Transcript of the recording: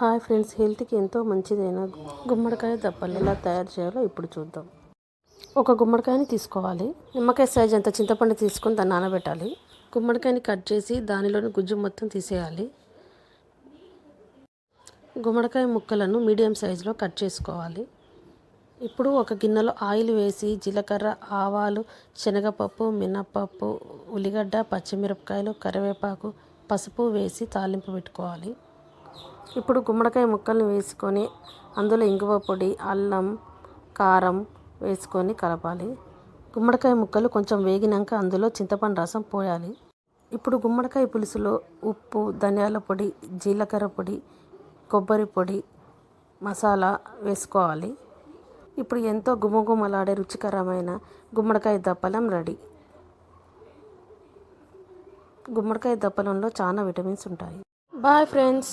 Hi friends హెల్త్కి ఎంతో మంచిదైన గుమ్మడికాయ దప్పలు ఎలా తయారు చేయాలో ఇప్పుడు చూద్దాం. ఒక గుమ్మడికాయని తీసుకోవాలి. నిమ్మకాయ సైజ్ అంత చింతపండు తీసుకొని దాన్ని నానబెట్టాలి. గుమ్మడికాయని కట్ చేసి దానిలోని గుజ్జు మొత్తం తీసేయాలి. గుమ్మడికాయ ముక్కలను మీడియం సైజులో కట్ చేసుకోవాలి. ఇప్పుడు ఒక గిన్నెలో ఆయిల్ వేసి జీలకర్ర ఆవాలు శనగపప్పు మినప్పప్పు ఉల్లిగడ్డ పచ్చిమిరపకాయలు కరివేపాకు పసుపు వేసి తాలింపు పెట్టుకోవాలి. ఇప్పుడు గుమ్మడికాయ ముక్కల్ని వేసుకొని అందులో ఇంగువ పొడి అల్లం కారం వేసుకొని కలపాలి. గుమ్మడికాయ ముక్కలు కొంచెం వేగినాక అందులో చింతపండు రసం పోయాలి. ఇప్పుడు గుమ్మడికాయ పులుసులో ఉప్పు ధనియాల పొడి జీలకర్ర పొడి కొబ్బరి పొడి మసాలా వేసుకోవాలి. ఇప్పుడు ఎంతో గుమగుమలాడే రుచికరమైన గుమ్మడికాయ దప్పలం రెడీ. గుమ్మడికాయ దప్పలంలో చాలా విటమిన్స్ ఉంటాయి. Bye friends.